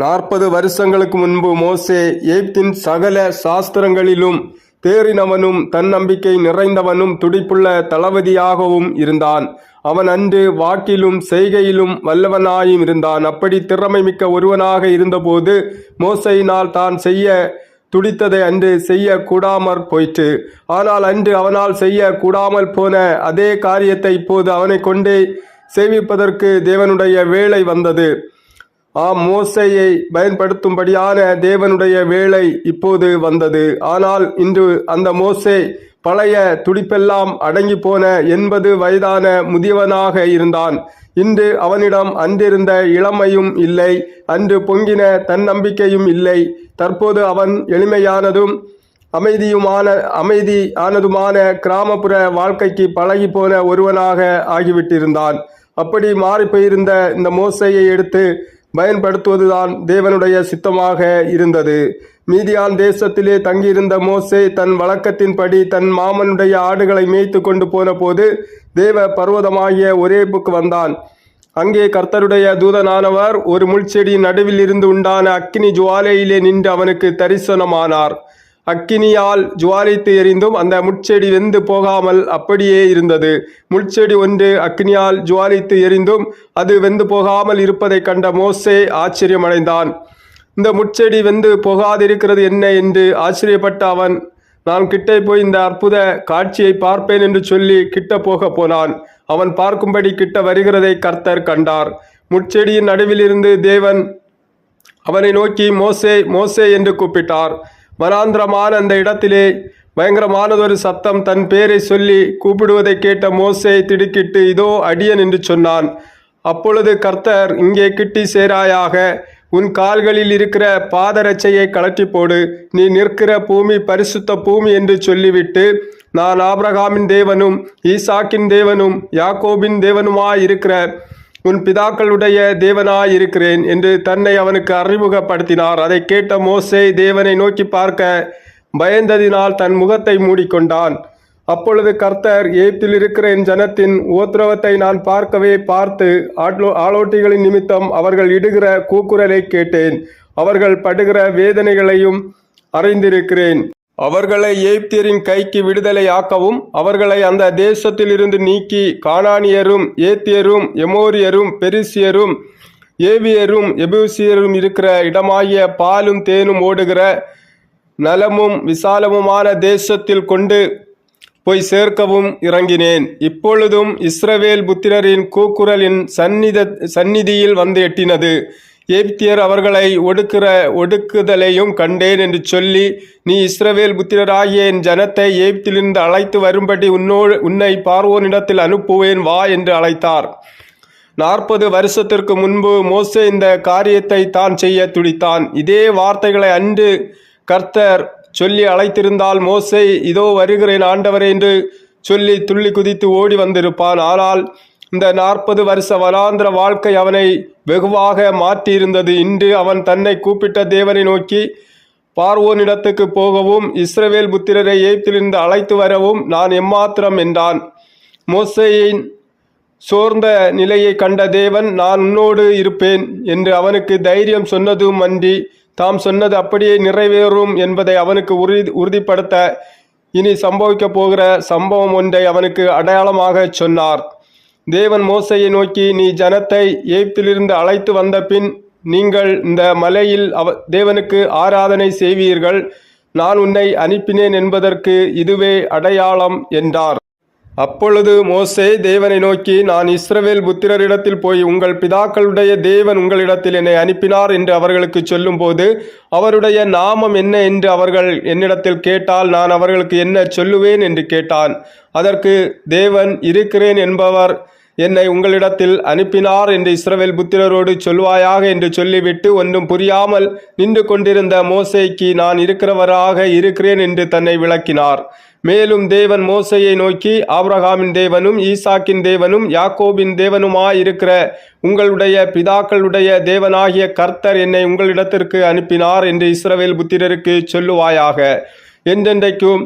நாற்பது வருஷங்களுக்கு முன்பு மோசே எய்ப்தின் சகல சாஸ்திரங்களிலும் தேறினவனும் தன்னம்பிக்கை நிறைந்தவனும் துடிப்புள்ள தளபதியாகவும் இருந்தான். அவன் அன்று வாக்கிலும் செய்கையிலும் வல்லவனாயும் இருந்தான். அப்படி திறமை மிக்க ஒருவனாக இருந்தபோது மோசையினால் தான் செய்ய துடித்ததை அன்று செய்ய கூடாமற் போயிற்று. ஆனால் அன்று அவனால் செய்ய கூடாமல் போன அதே காரியத்தை இப்போது அவனை கொண்டே சேவிப்பதற்கு தேவனுடைய வேலை வந்தது. ஆம் மோசையை பயன்படுத்தும்படியான தேவனுடைய வேலை இப்போது வந்தது. ஆனால் இன்று அந்த மோசே பழைய துடிப்பெல்லாம் அடங்கி போன எண்பது வயதான முதியவனாக இருந்தான். இன்று அவனிடம் அன்றிருந்த இளமையும் இல்லை அன்று பொங்கின தன்னம்பிக்கையும் இல்லை. தற்போது அவன் எளிமையானதும் அமைதியுமான அமைதியானதுமான கிராமப்புற வாழ்க்கைக்கு பழகி போன ஒருவனாக ஆகிவிட்டிருந்தான். அப்படி மாறி போயிருந்த இந்த மோசையை எடுத்து பயன்படுத்துவதுதான் தேவனுடைய சித்தமாக இருந்தது. மீதியான் தேசத்திலே தங்கியிருந்த மோசே தன் வழக்கத்தின்படி தன் மாமனுடைய ஆடுகளை மேய்த்து கொண்டு போன போது தேவ பர்வதமாகிய ஒரேபுக்கு வந்தான். அங்கே கர்த்தருடைய தூதனானவர் ஒரு முள்செடியின் நடுவில் இருந்து உண்டான அக்கினி ஜுவாலையிலே நின்று அவனுக்கு தரிசனமானார். அக்கினியால் ஜுவாலித்து எரிந்தும் அந்த முட்செடி வெந்து போகாமல் அப்படியே இருந்தது. முட்செடி ஒன்று அக்கினியால் ஜுவாலித்து எரிந்தும் அது வெந்து போகாமல் இருப்பதைக் கண்ட மோசே ஆச்சரியமடைந்தான். இந்த முட்செடி வெந்து போகாதிருக்கிறது என்ன என்று ஆச்சரியப்பட்ட அவன் நான் கிட்டே போய் இந்த அற்புத காட்சியை பார்ப்பேன் என்று சொல்லி கிட்ட போக போனான். அவன் பார்க்கும்படி கிட்ட வருகிறதை கர்த்தர் கண்டார். முட்செடியின் நடுவிலிருந்து தேவன் அவனை நோக்கி மோசே மோசே என்று கூப்பிட்டார். வனாந்திரமான அந்த இடத்திலே பயங்கரமானதொரு சத்தம் தன் பேரை சொல்லி கூப்பிடுவதை கேட்ட மோசே திடுக்கிட்டு இதோ அடியன் என்று சொன்னான். அப்பொழுது கர்த்தர் இங்கே கிட்டி சேராயாக உன் கால்களில் இருக்கிற பாதரட்சையை கலட்டி போடு. நீ நிற்கிற பூமி பரிசுத்த பூமி என்று சொல்லிவிட்டு நான் ஆபிரகாமின் தேவனும் ஈசாக்கின் தேவனும் யாக்கோபின் தேவனுமாயிருக்கிற உன் பிதாக்களுடைய தேவனாய் இருக்கிறேன் என்று தன்னை அவனுக்கு அறிமுகப்படுத்தினார். அதை கேட்ட மோசே தேவனை நோக்கி பார்க்க பயந்ததினால் தன் முகத்தை மூடிக்கொண்டான். அப்பொழுது கர்த்தர் ஏப்தில் இருக்கிற என் ஜனத்தின் ஓத்ரவத்தை நான் பார்க்கவே பார்த்து ஆட்லோ ஆலோட்டிகளின் நிமித்தம் அவர்கள் இடுகிற கூக்குரலை கேட்டேன். அவர்கள் படுகிற வேதனைகளையும் அறிந்திருக்கிறேன். அவர்களை ஏப்தியரின் கைக்கு விடுதலை ஆக்கவும் அவர்களை அந்த தேசத்திலிருந்து நீக்கி கானானியரும் ஏத்தியரும் எமோரியரும் பெரிசியரும் ஏவியரும் எபூசியரும் இருக்கிற இடமாகிய பாலும் தேனும் ஓடுகிற நலமும் விசாலமுமான தேசத்தில் கொண்டு போய் சேர்க்கவும் இறங்கினேன். இப்பொழுதும் இஸ்ரவேல் புத்திரரின் கூக்குரலின் சந்நித சந்நிதியில் வந்து எட்டினது. ஏபித்தியர் அவர்களை ஒடுக்கிற ஒடுக்குதலையும் கண்டேன் என்று சொல்லி நீ இஸ்ரவேல் புத்திரராகிய என் ஜனத்தை ஏபித்திலிருந்து அழைத்து வரும்படி உன்னோடு உன்னை பார்வோனிடத்தில் அனுப்புவேன் வா என்று அழைத்தார். நாற்பது வருஷத்திற்கு முன்பு மோசே இந்த காரியத்தை தான் செய்ய துடித்தான். இதே வார்த்தைகளை அன்று கர்த்தர் சொல்லி அழைத்திருந்தால் மோசை இதோ வருகிறேன் ஆண்டவரே என்று சொல்லி துள்ளி குதித்து ஓடி வந்திருப்பான். ஆனால் இந்த நாற்பது வருஷ வனாந்திர வாழ்க்கை அவனை வெகுவாக மாற்றியிருந்தது. இன்று அவன் தன்னை கூப்பிட்ட தேவனை நோக்கி பார்வோனிடத்துக்கு போகவும் இஸ்ரவேல் புத்திரரை எய்ப்திலிருந்து அழைத்து வரவும் நான் எம்மாத்திரம் என்றான். மோசையின் சோர்ந்த நிலையை கண்ட தேவன் நான் உன்னோடு இருப்பேன் என்று அவனுக்கு தைரியம் சொன்னதும் அன்றி தாம் சொன்னது அப்படியே நிறைவேறும் என்பதை அவனுக்கு உறுதி உறுதிப்படுத்த இனி சம்பவிக்கப் போகிற சம்பவம் ஒன்றை அவனுக்கு அடையாளமாக சொன்னார். தேவன் மோசையை நோக்கி நீ ஜனத்தை ஏப்திலிருந்து அழைத்து வந்த பின் நீங்கள் இந்த மலையில் அவ தேவனுக்கு ஆராதனை செய்வீர்கள். நான் உன்னை அனுப்பினேன் என்பதற்கு இதுவே அடையாளம் என்றார். அப்பொழுது மோசே தேவனை நோக்கி நான் இஸ்ரவேல் புத்திரரிடத்தில் போய் உங்கள் பிதாக்களுடைய தேவன் உங்களிடத்தில் என்னை அனுப்பினார் என்று அவர்களுக்கு சொல்லும்போது அவருடைய நாமம் என்ன என்று அவர்கள் என்னிடத்தில் கேட்டால் நான் அவர்களுக்கு என்ன சொல்லுவேன் என்று கேட்டான். அதற்கு தேவன் இருக்கிறேன் என்பவர் என்னை உங்களிடத்தில் அனுப்பினார் என்று இஸ்ரவேல் புத்திரரோடு சொல்வாயாக என்று சொல்லிவிட்டு ஒன்றும் புரியாமல் நின்று கொண்டிருந்த மோசைக்கு நான் இருக்கிறவராக இருக்கிறேன் என்று தன்னை விளக்கினார். மேலும் தேவன் மோசையை நோக்கி ஆப்ரஹாமின் தேவனும் ஈசாக்கின் தேவனும் யாக்கோபின் தேவனுமாயிருக்கிற உங்களுடைய பிதாக்களுடைய தேவனாகிய கர்த்தர் என்னை உங்களிடத்திற்கு அனுப்பினார் என்று இஸ்ரவேல் புத்திரருக்கு சொல்லுவாயாக. என்றென்றைக்கும்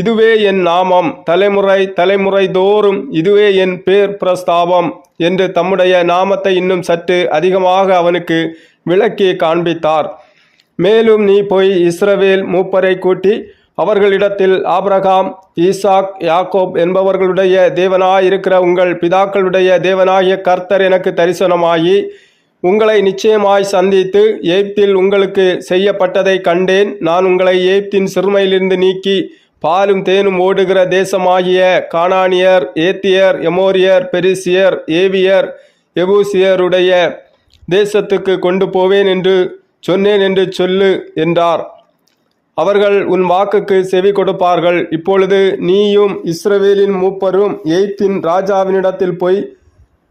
இதுவே என் நாமம். தலைமுறை தலைமுறை தோறும் இதுவே என் பேர் பிரஸ்தாபம் என்று தம்முடைய நாமத்தை இன்னும் சற்று அதிகமாக அவனுக்கு விளக்கி காண்பித்தார். மேலும் நீ போய் இஸ்ரவேல் மூப்பரை கூட்டி அவர்களிடத்தில் ஆப்ரகாம் ஈசாக் யாக்கோப் என்பவர்களுடைய தேவனாயிருக்கிற உங்கள் பிதாக்களுடைய தேவனாகிய கர்த்தர் எனக்கு தரிசனமாகி உங்களை நிச்சயமாய் சந்தித்து ஏப்தில் உங்களுக்கு செய்யப்பட்டதை கண்டேன். நான் உங்களை ஏப்தின் சிறுமையிலிருந்து நீக்கி பாலும் தேனும் ஓடுகிற தேசமாகிய கானானியர் ஏத்தியர் எமோரியர் பெரிசியர் ஏவியர் எபூசியருடைய தேசத்துக்கு கொண்டு போவேன் என்று சொன்னேன் என்று சொல்லு என்றார். அவர்கள் உன் வாக்குக்கு செவி கொடுப்பார்கள். இப்பொழுது நீயும் இஸ்ரவேலின் மூப்பரும் எய்த்தின் ராஜாவினிடத்தில் போய்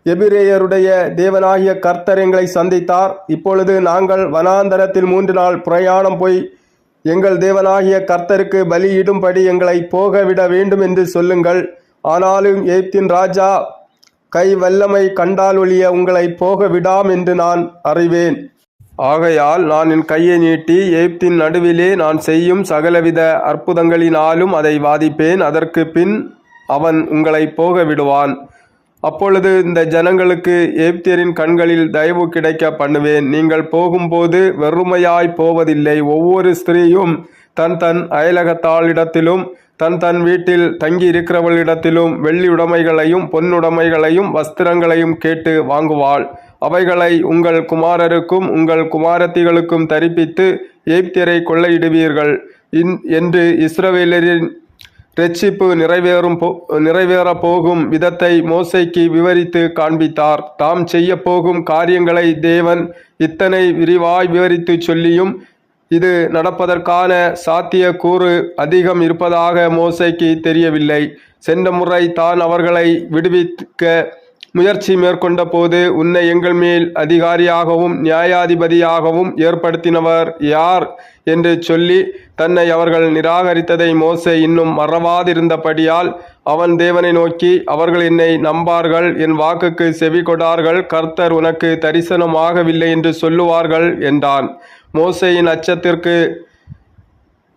எபிரேயருடைய தேவனாகிய கர்த்தர் எங்களை சந்தித்தார். இப்பொழுது நாங்கள் வனாந்தரத்தில் மூன்று நாள் பிரயாணம் போய் எங்கள் தேவனாகிய கர்த்தருக்கு பலியிடும்படி எங்களை போகவிட வேண்டும் என்று சொல்லுங்கள். ஆனாலும் எய்ப்தின் ராஜா கை வல்லமை கண்டால் ஒழிய உங்களை போக விடாம் என்று நான் அறிவேன். ஆகையால் நான் என் கையை நீட்டி எய்ப்தின் நடுவிலே நான் செய்யும் சகலவித அற்புதங்களினாலும் அதை வாதிப்பேன். அதற்கு பின் அவன் உங்களை போக விடுவான் அப்பொழுது இந்த ஜனங்களுக்கு ஏப்தியரின் கண்களில் தயவு கிடைக்க பண்ணுவேன். நீங்கள் போகும்போது வெறுமையாய் போவதில்லை. ஒவ்வொரு ஸ்திரீயும் தன் தன் அயலகத்தாளிடத்திலும் தன் தன் வீட்டில் தங்கி இருக்கிறவளிடத்திலும் வெள்ளி உடைமைகளையும் பொன்னுடைமைகளையும் வஸ்திரங்களையும் கேட்டு வாங்குவாள். அவைகளை உங்கள் குமாரருக்கும் உங்கள் குமாரத்திகளுக்கும் தரிப்பித்து ஏப்தியரை கொள்ளையிடுவீர்கள். இன் என்று இஸ்ரவேலரின் ரட்சிப்பு நிறைவேறும் போ நிறைவேறப் போகும் விதத்தை மோசைக்கு விவரித்து காண்பித்தார். தாம் செய்ய போகும் காரியங்களை தேவன் இத்தனை விரிவாய் விவரித்து சொல்லியும் இது நடப்பதற்கான சாத்திய கூறு அதிகம் இருப்பதாக மோசைக்கு தெரியவில்லை. சென்ற முறை தான் அவர்களை விடுவிக்க முயற்சி மேற்கொண்ட போது உன்னை எங்கள் மேல் அதிகாரியாகவும் நியாயாதிபதியாகவும் ஏற்படுத்தினவர் யார்? என்று சொல்லி தன்னை அவர்கள் நிராகரித்ததை மோசே இன்னும் மறவாதிருந்தபடியால் அவன் தேவனை நோக்கி அவர்கள் என்னை நம்பார்கள் என் வாக்குக்கு செவி கொடார்கள் கர்த்தர் உனக்கு தரிசனமாகவில்லை என்று சொல்லுவார்கள் என்றான். மோசையின் அச்சத்திற்கு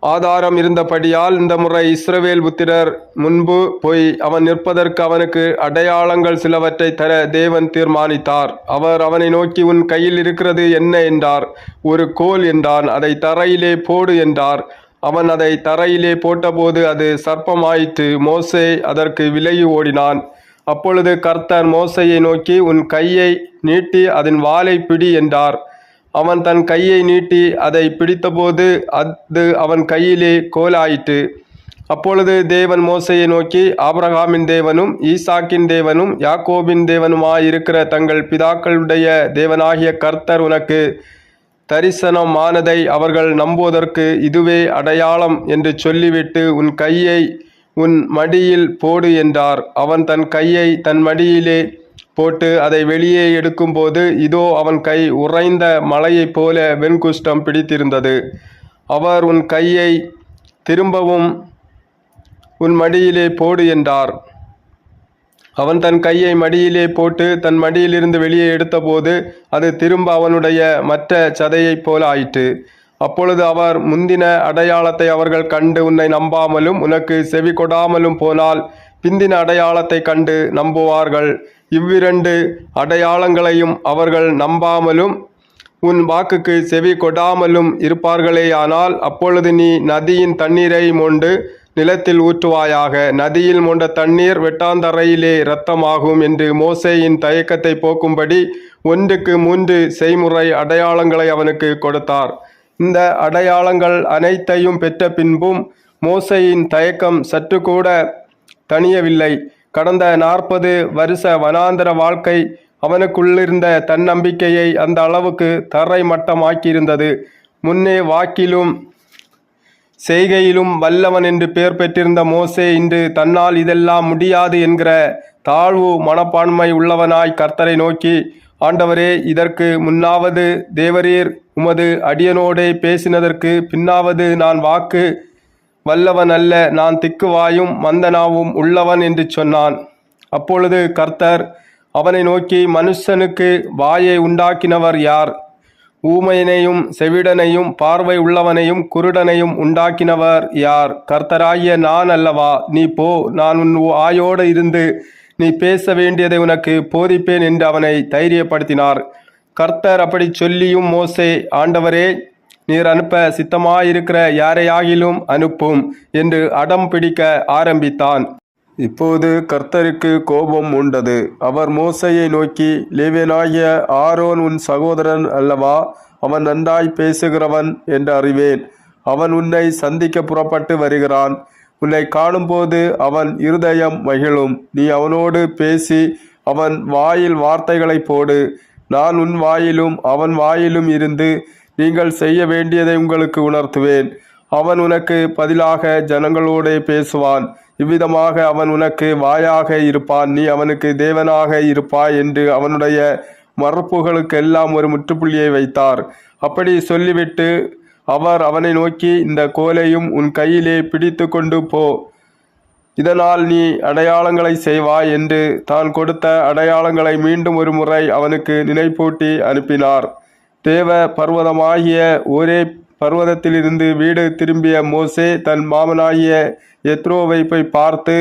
ஆதாரம் இருந்தபடியால் இந்த முறை இஸ்ரவேல் புத்திரர் முன்பு போய் அவன் நிற்பதற்கு அவனுக்கு அடையாளங்கள் சிலவற்றை தர தேவன் தீர்மானித்தார். அவர் அவனை நோக்கி உன் கையில் இருக்கிறது என்ன? என்றார். ஒரு கோல் என்றான். அதை தரையிலே போடு என்றார். அவன் அதை தரையிலே போட்டபோது அது சர்ப்பமாயிற்று. மோசே அதற்கு விலகி ஓடினான். அப்பொழுது கர்த்தர் மோசையை நோக்கி உன் கையை நீட்டி அதன் வாலை பிடி என்றார். அவன் தன் கையை நீட்டி அதை பிடித்தபோது அது அவன் கையிலே கோலாயிற்று. அப்பொழுது தேவன் மோசையை நோக்கி ஆபிரகாமின் தேவனும் ஈசாக்கின் தேவனும் யாக்கோபின் தேவனுமாயிருக்கிற தங்கள் பிதாக்களுடைய தேவனாகிய கர்த்தர் உனக்கு தரிசனமானதை அவர்கள் நம்புவதற்கு இதுவே அடையாளம் என்று சொல்லிவிட்டு உன் கையை உன் மடியில் போடு என்றார். அவன் தன் கையை தன் மடியிலே போட்டு அதை வெளியே எடுக்கும்போது இதோ அவன் கை உறைந்த மலையைப் போல வெண்குஷ்டம் பிடித்திருந்தது. அவர் உன் கையை திரும்பவும் உன் மடியிலே போடு என்றார். அவன் தன் கையை மடியிலே போட்டு தன் மடியிலிருந்து வெளியே எடுத்தபோது அது திரும்ப அவனுடைய மற்ற சதையைப் போல ஆயிற்று. அப்பொழுது அவர் முந்தின அடையாளத்தை அவர்கள் கண்டு உன்னை நம்பாமலும் உனக்கு செவி கொடாமலும் போனால் பிந்தின அடையாளத்தை கண்டு நம்புவார்கள். இவ்விரண்டு அடையாளங்களையும் அவர்கள் நம்பாமலும் உன் வாக்குக்கு செவி கொடாமலும் இருப்பார்களேயானால் அப்பொழுது நீ நதியின் தண்ணீரை மொண்டு நிலத்தில் ஊற்றுவாயாக. நதியில் மொண்ட தண்ணீர் வெட்டாந்தரையிலே இரத்தமாகும் என்று மோசேயின் தயக்கத்தை போக்கும்படி ஒன்றுக்கு மூன்று செய்முறை அடையாளங்களை அவனுக்கு கொடுத்தார். இந்த அடையாளங்கள் அனைத்தையும் பெற்ற பின்பும் மோசையின் தயக்கம் சற்று கூட தணியவில்லை. கடந்த நாற்பது வருஷ வனாந்தர வாழ்க்கை அவனுக்குள்ளிருந்த தன்னம்பிக்கையை அந்த அளவுக்கு தரை மட்டமாக்கியிருந்தது முன்னே வாக்கிலும் செய்கையிலும் வல்லவன் என்று பெயர் பெற்றிருந்த மோசே இன்று தன்னால் இதெல்லாம் முடியாது என்கிற தாழ்வு மனப்பான்மை உள்ளவனாய் கர்த்தரை நோக்கி ஆண்டவரே இதற்கு முன்னாவது தேவரீர் உமது அடியனோடே பேசினதற்கு பின்னாவது நான் வாக்கு வல்லவன் அல்ல நான் திக்குவாயும் மந்தனாவும் உள்ளவன் என்று சொன்னான். அப்பொழுது கர்த்தர் அவனை நோக்கி மனுஷனுக்கு வாயை உண்டாக்கினவர் யார்? ஊமையனையும் செவிடனையும் பார்வை உள்ளவனையும் குருடனையும் உண்டாக்கினவர் யார்? கர்த்தராகிய நான் அல்லவா? நீ போ நான் உன் ஆயோடு இருந்து நீ பேச வேண்டியதை உனக்கு போதிப்பேன் என்று அவனை தைரியப்படுத்தினார். கர்த்தர் அப்படி சொல்லியும் மோசே ஆண்டவரே நீர் அனுப்ப சித்தமாயிருக்கிற யாரையாகிலும் அனுப்பும் என்று அடம் பிடிக்க ஆரம்பித்தான். இப்போது கர்த்தருக்கு கோபம் உண்டது. அவர் மோசையை நோக்கி லேவியனாகிய ஆரோன் உன் சகோதரன் அல்லவா? அவன் நன்றாய் பேசுகிறவன் என்று அறிவேன். அவன் உன்னை சந்திக்க புறப்பட்டு வருகிறான். உன்னை காணும்போது அவன் இருதயம் மகிழும். நீ அவனோடு பேசி அவன் வாயில் வார்த்தைகளை போடு. நான் உன் வாயிலும் அவன் வாயிலும் இருந்து நீங்கள் செய்ய வேண்டியதை உங்களுக்கு உணர்த்துவேன். அவன் உனக்கு பதிலாக ஜனங்களோடே பேசுவான். இவ்விதமாக அவன் உனக்கு வாயாக இருப்பான். நீ அவனுக்கு தேவனாக இருப்பாய் என்று அவனுடைய மறுப்புகளுக்கெல்லாம் ஒரு முற்றுப்புள்ளியை வைத்தார். அப்படி சொல்லிவிட்டு அவர் அவனை நோக்கி இந்த கோலையும் உன் கையிலே பிடித்து கொண்டு போ. இதனால் நீ அடையாளங்களை செய்வாய் என்று தான் கொடுத்த அடையாளங்களை மீண்டும் ஒரு முறை அவனுக்கு நினைப்பூட்டி அனுப்பினார். தேவ பர்வதமாகிய ஒரே பர்வதத்திலிருந்து வீடு திரும்பிய மோசே தன் மாமனாகிய எத்ரோவை போய் பார்த்து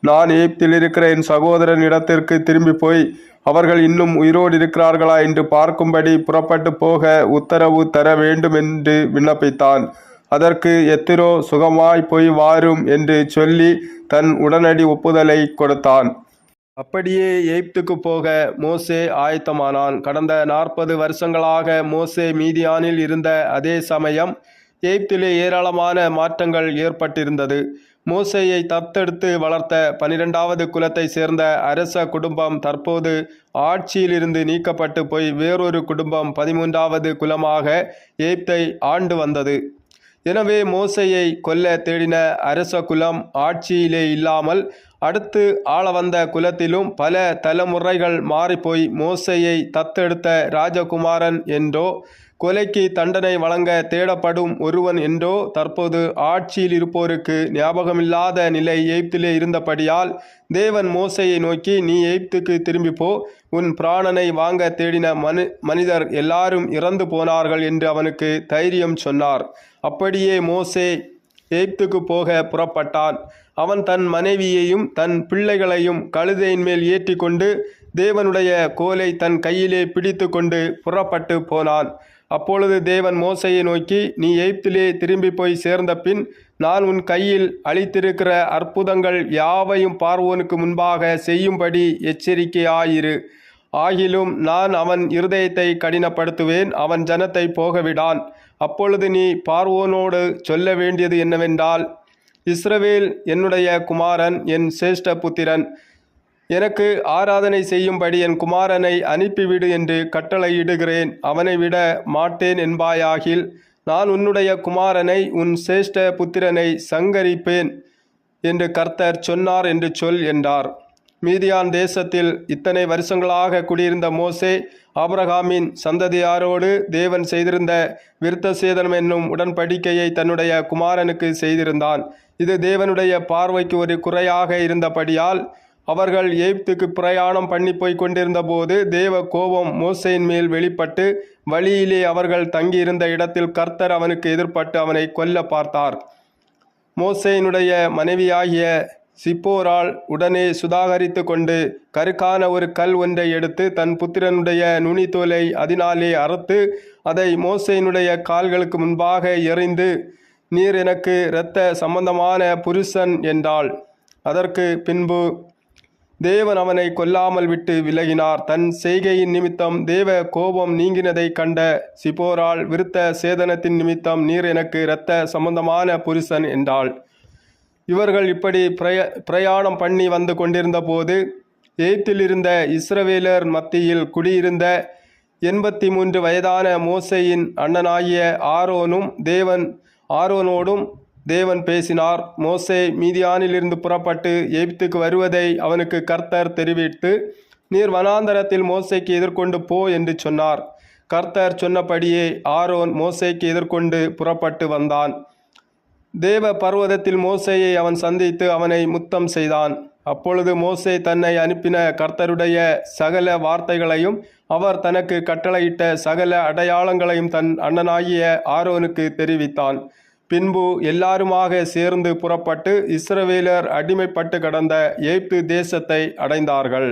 நான் ஏப்தில் இருக்கிற என் சகோதரன் இடத்திற்கு திரும்பி போய் அவர்கள் இன்னும் உயிரோடு இருக்கிறார்களா? என்று பார்க்கும்படி புறப்பட்டு போக உத்தரவு தர வேண்டும் என்று விண்ணப்பித்தான். அதற்கு எத்திரோ சுகமாய் போய் வாரும் என்று சொல்லி தன் உடனடி ஒப்புதலை கொடுத்தான். அப்படியே எய்ப்துக்கு போக மோசே ஆயத்தமானான். கடந்த நாற்பது வருஷங்களாக மோசே மீதியானில் இருந்த அதே சமயம் எய்ப்திலே ஏராளமான மாற்றங்கள் ஏற்பட்டிருந்தது. மோசையை தத்தெடுத்து வளர்த்த பனிரெண்டாவது குலத்தை சேர்ந்த அரச குடும்பம் தற்போது ஆட்சியிலிருந்து நீக்கப்பட்டு போய் வேறொரு குடும்பம் பதிமூன்றாவது குலமாக எய்ப்தை ஆண்டு வந்தது. எனவே மோசையை கொல்ல தேடின அரச குலம் ஆட்சியிலே இல்லாமல் அடுத்து ஆள வந்த குலத்திலும் பல தலைமுறைகள் மாறிப்போய் மோசையை தத்தெடுத்த ராஜகுமாரன் என்றோ கொலைக்கு தண்டனை வழங்க தேடப்படும் ஒருவன் என்றோ தற்போது ஆட்சியில் இருப்போருக்கு ஞாபகமில்லாத நிலை எய்ப்திலே இருந்தபடியால் தேவன் மோசையை நோக்கி நீ எய்ப்துக்கு திரும்பி போ உன் பிராணனை வாங்க தேடின மனு மனிதர் எல்லாரும் இறந்து போனார்கள் என்று அவனுக்கு தைரியம் சொன்னார். அப்படியே மோசே எகிப்துக்கு போக புறப்பட்டான். அவன் தன் மனைவியையும் தன் பிள்ளைகளையும் கழுதையின் மேல் ஏற்றி கொண்டு தேவனுடைய கோலை தன் கையிலே பிடித்து கொண்டு புறப்பட்டு போனான். அப்பொழுது தேவன் மோசையை நோக்கி நீ எய்ப்திலே திரும்பி போய் சேர்ந்த பின் நான் உன் கையில் அளித்திருக்கிற அற்புதங்கள் யாவையும் பார்வோனுக்கு முன்பாக செய்யும்படி எச்சரிக்கையாயிரு. ஆகிலும் நான் அவன் இருதயத்தை கடினப்படுத்துவேன் அவன் ஜனத்தை போகவிடான். அப்பொழுது நீ பார்வோனோடு சொல்ல வேண்டியது என்னவென்றால் இஸ்ரவேல் என்னுடைய குமாரன் என் சிரேஷ்ட புத்திரன். எனக்கு ஆராதனை செய்யும்படி என் குமாரனை அனுப்பிவிடு என்று கட்டளையிடுகிறேன். அவனை விட மாட்டேன் என்பாயாகில் நான் உன்னுடைய குமாரனை உன் சிரேஷ்ட புத்திரனை சங்கரிப்பேன் என்று கர்த்தர் சொன்னார் என்று சொல் என்றார். மீதியான் தேசத்தில் இத்தனை வருஷங்களாக குடியிருந்த மோசே ஆபிரகாமின் சந்ததியாரோடு தேவன் செய்திருந்த விருத்த சேதனம் என்னும் உடன்படிக்கையை தன்னுடைய குமாரனுக்கு செய்திருந்தான். இது தேவனுடைய பார்வைக்கு ஒரு குறையாக இருந்தபடியால் அவர்கள் எய்ப்துக்கு பிரயாணம் பண்ணி போய் கொண்டிருந்த போது தேவ கோபம் மோசையின் மேல் வெளிப்பட்டு வழியிலே அவர்கள் தங்கியிருந்த இடத்தில் கர்த்தர் அவனுக்கு எதிர்ப்பட்டு அவனை கொல்ல பார்த்தார். மோசையினுடைய மனைவியாகிய சிப்போரால் உடனே சுதாகரித்து கொண்டு கருக்கான ஒரு கல் ஒன்றை எடுத்து தன் புத்திரனுடைய நுனித்தோலை அதனாலே அறுத்து அதை மோசையினுடைய கால்களுக்கு முன்பாக எறிந்து நீர் எனக்கு இரத்த சம்பந்தமான புருஷன் என்றாள். அதற்கு பின்பு தேவன் அவனை கொல்லாமல் விட்டு விலகினார். தன் செய்கையின் நிமித்தம் தேவ கோபம் நீங்கினதை கண்ட சிபோரால் விருத்த சேதனத்தின் நிமித்தம் நீர் எனக்கு இரத்த சம்பந்தமான புருஷன் என்றாள். இவர்கள் இப்படி பிரய பிரயாணம் பண்ணி வந்து கொண்டிருந்த போது எய்த்தில் இருந்த இஸ்ரவேலர் மத்தியில் குடியிருந்த எண்பத்தி மூன்று வயதான மோசையின் அண்ணனாகிய ஆரோனும் தேவன் ஆரோனோடும் தேவன் பேசினார். மோசே மீதியானிலிருந்து புறப்பட்டு எகிப்துக்கு வருவதை அவனுக்கு கர்த்தர் தெரிவித்து நீர் வனாந்தரத்தில் மோசைக்கு எதிர்கொண்டு போ என்று சொன்னார். கர்த்தர் சொன்னபடியே ஆரோன் மோசைக்கு எதிர்கொண்டு புறப்பட்டு வந்தான். தேவ பர்வதத்தில் மோசேயை அவன் சந்தித்து அவனை முத்தம் செய்தான். அப்பொழுது மோசே தன்னை அனுப்பின கர்த்தருடைய சகல வார்த்தைகளையும் அவர் தனக்கு கட்டளையிட்ட சகல அடையாளங்களையும் தன் அண்ணனாகிய ஆரோனுக்கு தெரிவித்தான். பின்பு எல்லாருமாக சேர்ந்து புறப்பட்டு இஸ்ரவேலர் அடிமைப்பட்டு கடந்த எய்ப்து தேசத்தை அடைந்தார்கள்.